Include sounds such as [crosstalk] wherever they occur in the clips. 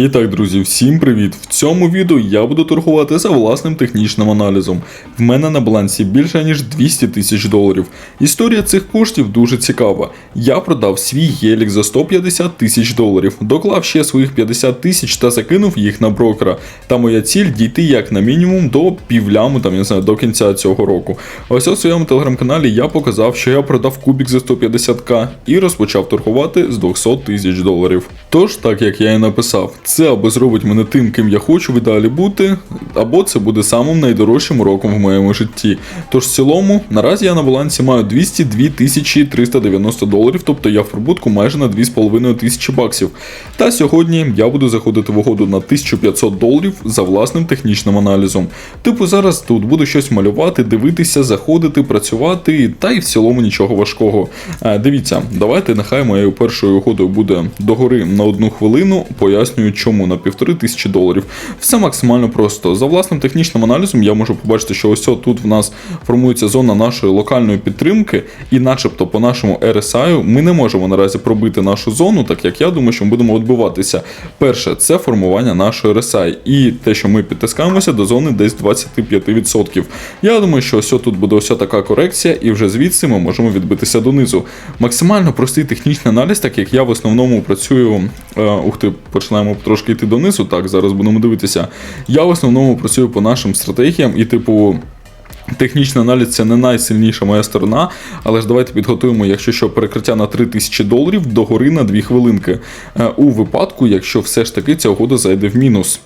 І так, друзі, всім привіт! В цьому відео я буду торгувати за власним технічним аналізом. В мене на балансі більше ніж 200 тисяч доларів. Історія цих коштів дуже цікава. Я продав свій гелік за 150 тисяч доларів, доклав ще своїх 50 тисяч та закинув їх на брокера. Та моя ціль дійти як на мінімум до півляму, там я не знаю, до кінця цього року. Ось у своєму телеграм-каналі я показав, що я продав кубік за 150к і розпочав торгувати з 200 тисяч доларів. Тож, так як я і написав, це або зробить мене тим, ким я хочу в ідеалі бути, або це буде самим найдорожчим уроком в моєму житті. Тож в цілому, наразі я на балансі маю 202 тисячі 390 доларів, тобто я в прибутку майже на 2,5 тисячі баксів. Та сьогодні я буду заходити в угоду на 1500 доларів за власним технічним аналізом. Типу зараз тут буду щось малювати, дивитися, заходити, працювати, та й в цілому нічого важкого. Е, Дивіться, давайте нехай моєю першою угодою буде догори на одну хвилину. Пояснюю, чому на півтори тисячі доларів. Все максимально просто. За власним технічним аналізом я можу побачити, що ось тут в нас формується зона нашої локальної підтримки, і, начебто, по нашому RSI ми не можемо наразі пробити нашу зону, так як я думаю, що ми будемо відбиватися. Перше, це формування нашої RSI і те, що ми підтискаємося до зони десь 25%. Я думаю, що ось тут буде ось така корекція, і вже звідси ми можемо відбитися донизу. Максимально простий технічний аналіз, так як я в основному працюю. Е, ух ти, починаємо трошки йти донизу. Так, зараз будемо дивитися. Я в основному працюю по нашим стратегіям і, типу. Технічний аналіз це не найсильніша моя сторона, але ж давайте підготуємо, якщо що, перекриття на 3000 доларів догори на 2 хвилинки. Е, У випадку, якщо все ж таки ця угода зайде в мінус.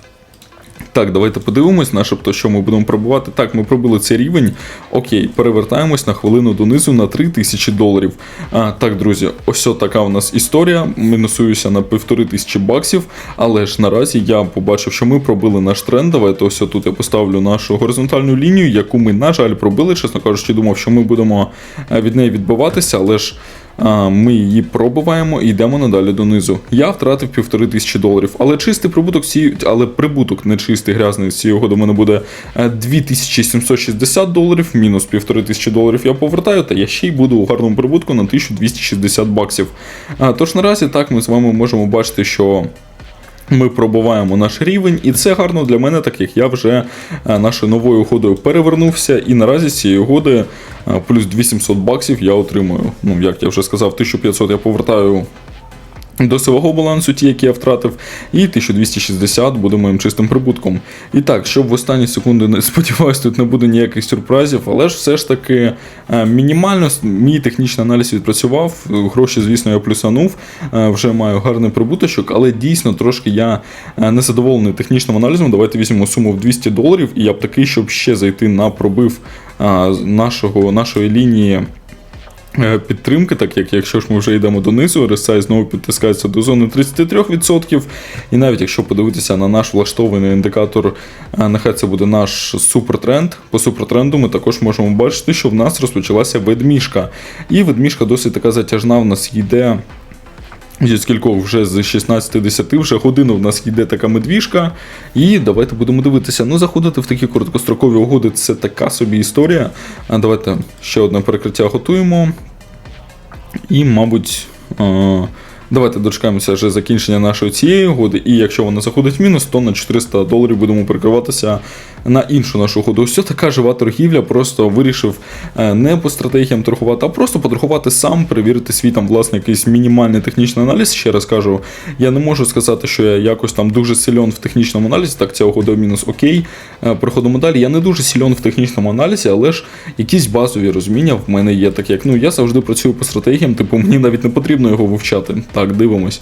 Так, давайте подивимось, начебто, що ми будемо пробувати. Так, ми пробили цей рівень. Окей, перевертаємось на хвилину донизу на 3000 доларів. А, так, друзі, ось така у нас історія. Мінусуюся на півтори тисячі баксів. Але ж наразі я побачив, що ми пробили наш тренд. Давайте ось тут я поставлю нашу горизонтальну лінію, яку ми, на жаль, пробили. Чесно кажучи, думав, що ми будемо е, від неї відбиватися, але ж. Ми її пробуваємо і йдемо надалі донизу. Я втратив півтори тисячі доларів, але чистий прибуток сі... але прибуток не чистий грязний з угоди у мене буде е, 2760 доларів, мінус півтори тисячі доларів я повертаю, та я ще й буду у гарному прибутку на 1260 баксів. Тож наразі так ми з вами можемо бачити, що. Ми пробуваємо наш рівень, і це гарно для мене, так як я вже е, нашою новою угодою перевернувся, і наразі з цієї угоди е, плюс 800 баксів я отримую. Ну, як я вже сказав, 1500 я повертаю до свого балансу, ті, які я втратив, і 1260 буде моїм чистим прибутком. І так, щоб в останні секунди не [laughs] сподіваюся, тут не буде ніяких сюрпризів, але ж все ж таки е, мінімально мій технічний аналіз відпрацював. Гроші, звісно, я плюсанув, е, вже маю гарний прибуточок, але дійсно трошки я е, не задоволений технічним аналізом. Давайте візьмемо суму в 200 доларів, і я б такий, щоб ще зайти на пробив нашого, нашої лінії. Е, підтримки, так як якщо ж ми вже йдемо донизу, RSI знову підтискається до зони 33%. І навіть якщо подивитися на наш влаштований індикатор, е, нехай це буде наш супертренд. По супертренду ми також можемо бачити, що в нас розпочалася ведмішка. І ведмішка досить така затяжна в нас йде. Зі скількох вже з 16.10 вже годину в нас йде така медвіжка. І давайте будемо дивитися. Ну, заходити в такі короткострокові угоди це така собі історія. А Давайте ще одне перекриття готуємо. І, мабуть. Давайте дочекаємося вже закінчення нашої цієї угоди, і якщо вона заходить в мінус, то на 400 доларів будемо прикриватися на іншу нашу угоду. Ось така жива торгівля, просто вирішив е, не по стратегіям торгувати, а просто поторгувати сам, перевірити свій там власне якийсь мінімальний технічний аналіз. Ще раз кажу, я не можу сказати, що я якось там дуже сильон в технічному аналізі. Так, ця угода мінус окей. Е, Проходимо далі. Я не дуже сильон в технічному аналізі, але ж якісь базові розуміння в мене є, так як ну я завжди працюю по стратегіям, типу мені навіть не потрібно його вивчати. Так, дивимось.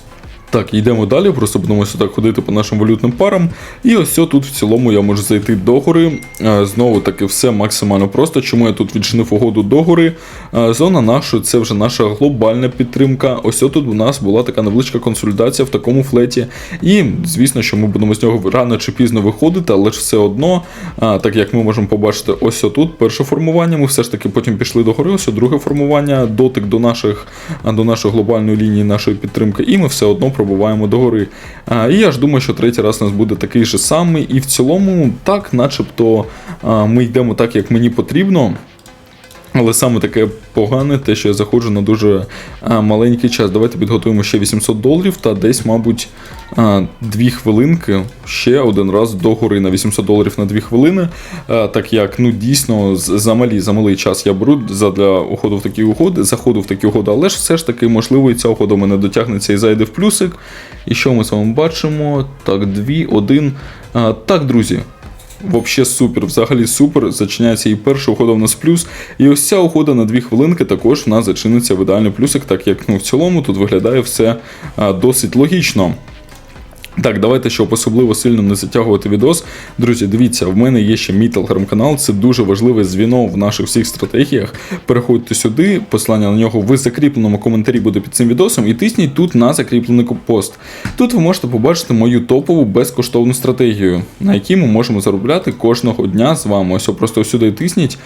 Так, йдемо далі, просто будемо сюди ходити по нашим валютним парам. І ось тут в цілому я можу зайти догори. Е, Знову таки, все максимально просто. Чому я тут відчинив угоду догори? Е, Зона нашої це вже наша глобальна підтримка. Ось тут у нас була така невеличка консолідація в такому флеті. І звісно, що ми будемо з нього рано чи пізно виходити, але ж все одно, е, так як ми можемо побачити, ось тут перше формування. Ми все ж таки потім пішли догори. Ось друге формування, дотик до наших до нашої глобальної лінії нашої підтримки, і ми все одно пробуваємо догори. А, І я ж думаю, що третій раз у нас буде такий же самий. І в цілому, так, начебто, а, ми йдемо так, як мені потрібно. Але саме таке погане, те, що я заходжу на дуже маленький час. Давайте підготуємо ще 800 доларів та десь, мабуть, а, дві хвилинки ще один раз до гори на 800 доларів на 2 хвилини. Так як ну дійсно за малі, за малий час я беру для уходу в такі угоди, заходу в такі угоди, але ж все ж таки, можливо, і ця угода мене дотягнеться і зайде в плюсик. І що ми з вами бачимо? Так, дві, один. А, так, друзі. Вообще супер, взагалі супер. Зачиняється і перша ухода в нас плюс. І ось ця ухода на 2 хвилинки також в нас зачиниться в ідеальний плюсик, так як ну, в цілому тут виглядає все а, досить логічно. Так, давайте, щоб особливо сильно не затягувати відос. Друзі, дивіться, в мене є ще мій телеграм-канал. Це дуже важливе звіно в наших всіх стратегіях. Переходьте сюди, посилання на нього в закріпленому коментарі буде під цим відосом, і тисніть тут на закріплений пост. Тут ви можете побачити мою топову безкоштовну стратегію, на якій ми можемо заробляти кожного дня з вами. Ось просто сюди тисніть,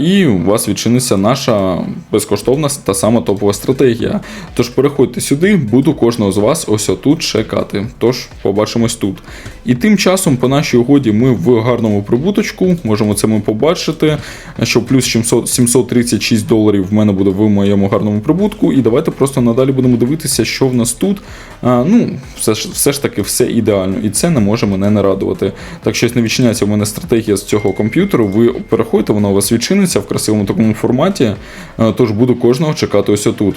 і у вас відчиниться наша безкоштовна та сама топова стратегія. Тож переходьте сюди, буду кожного з вас ось отут чекати. Тож побачимось тут. І тим часом по нашій угоді ми в гарному прибуточку, можемо це ми побачити, що плюс 700, 736 доларів в мене буде в моєму гарному прибутку. І давайте просто надалі будемо дивитися, що в нас тут. А, ну, все ж, все ж таки все ідеально, і це не може мене не радувати. Так щось не відчиняється у мене стратегія з цього комп'ютеру. Ви переходьте, вона у вас відчиниться в красивому такому форматі. Тож буду кожного чекати ось отут.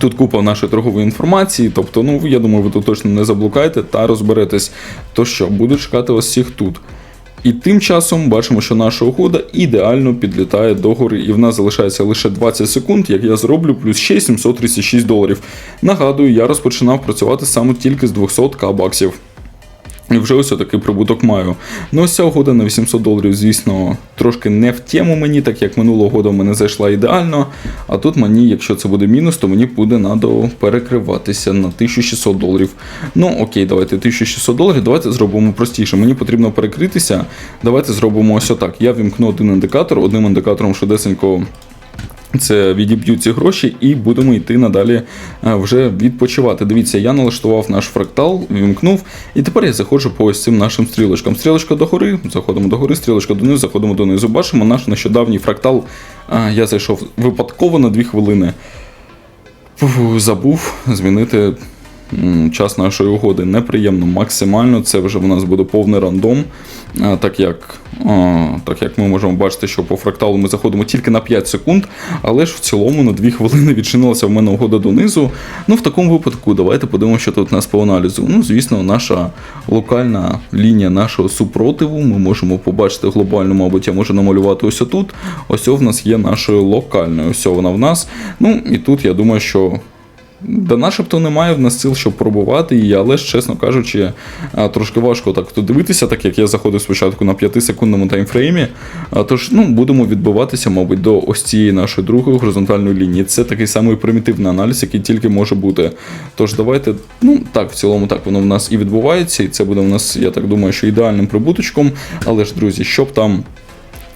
Тут купа нашої торгової інформації, тобто, ну я думаю, ви тут точно не заблукаєте та розберетесь. То що, буду чекати вас всіх тут. І тим часом бачимо, що наша угода ідеально підлітає до гори, і в нас залишається лише 20 секунд, як я зроблю, плюс ще 736 доларів. Нагадую, я розпочинав працювати саме тільки з 200к баксів. І вже ось такий прибуток маю. Ну, ось ця угода на 800 доларів, звісно, трошки не в тему мені, так як минулого года в мене зайшла ідеально. А тут мені, якщо це буде мінус, то мені буде надо перекриватися на 1600 доларів. Ну, окей, давайте 1600 доларів. Давайте зробимо простіше. Мені потрібно перекритися. Давайте зробимо ось отак. Я вімкну один індикатор, одним індикатором швидесенько. Це відіб'ють ці гроші і будемо йти надалі е, вже відпочивати. Дивіться, я налаштував наш фрактал, вімкнув, і тепер я заходжу по ось цим нашим стрілочкам. Стрілочка догори, заходимо до гори, стрілочка донизу, заходимо донизу. Бачимо наш нещодавній фрактал. Я зайшов випадково на 2 хвилини. Забув змінити час нашої угоди. Неприємно, максимально. Це вже в нас буде повний рандом. Так як, так як ми можемо бачити, що по фракталу ми заходимо тільки на 5 секунд, але ж в цілому на 2 хвилини відчинилася в мене угода донизу. Ну, в такому випадку, давайте подивимося, що тут у нас по аналізу. Ну, звісно, наша локальна лінія нашого супротиву. Ми можемо побачити глобально, мабуть, я можу намалювати ось отут. Ось в нас є нашою локальною. Ось вона в нас. Ну, і тут я думаю, що. Да начебто немає в нас сил, щоб пробувати її, але ж, чесно кажучи, трошки важко так тут дивитися, так як я заходив спочатку на 5-секундному таймфреймі. Тож ну, будемо відбиватися, мабуть, до ось цієї нашої другої горизонтальної лінії. Це такий самий примітивний аналіз, який тільки може бути. Тож давайте, ну так, в цілому так воно в нас і відбувається, і це буде в нас, я так думаю, що ідеальним прибуточком. Але ж, друзі, щоб там.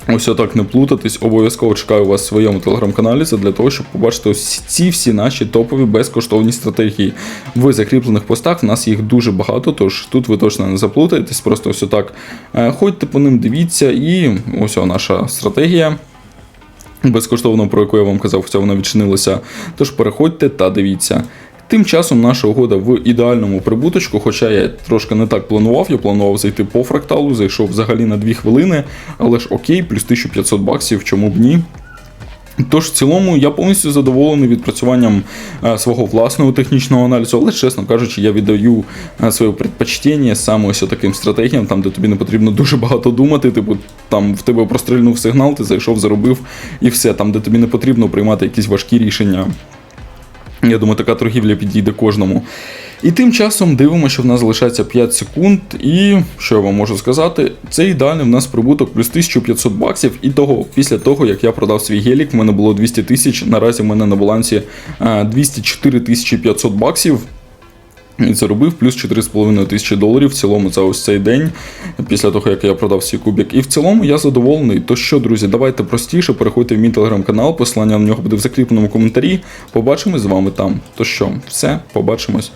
Ось отак не плутатись, обов'язково чекаю вас в своєму телеграм-каналі це для того, щоб побачити ось ці всі наші топові безкоштовні стратегії. В закріплених постах в нас їх дуже багато, тож тут ви точно не заплутаєтесь, просто ось отак е, ходьте по ним, дивіться, і ось наша стратегія. Безкоштовно, про яку я вам казав, все вона відчинилася. Тож переходьте та дивіться. Тим часом наша угода в ідеальному прибуточку, хоча я трошки не так планував, я планував зайти по фракталу, зайшов взагалі на 2 хвилини, але ж окей, плюс 1500 баксів, чому б ні. Тож, в цілому, я повністю задоволений відпрацюванням е, свого власного технічного аналізу, але, чесно кажучи, я віддаю е, своє предпочтення саме ось таким стратегіям, там, де тобі не потрібно дуже багато думати. Типу, там в тебе прострільнув сигнал, ти зайшов, заробив і все, там, де тобі не потрібно приймати якісь важкі рішення. Я думаю, така торгівля підійде кожному. І тим часом дивимося, що в нас залишається 5 секунд. І що я вам можу сказати, це ідеальний в нас прибуток плюс 1500 баксів. І того, після того, як я продав свій гелік, в мене було 200 тисяч. Наразі в мене на балансі е, 204 500 баксів. І заробив плюс 4,5 тисячі доларів в цілому за ось цей день, після того, як я продав свій кубик. І в цілому я задоволений. То що, друзі, давайте простіше, переходьте в мій телеграм-канал, посилання на нього буде в закріпленому коментарі. Побачимось з вами там. То що, все, побачимось.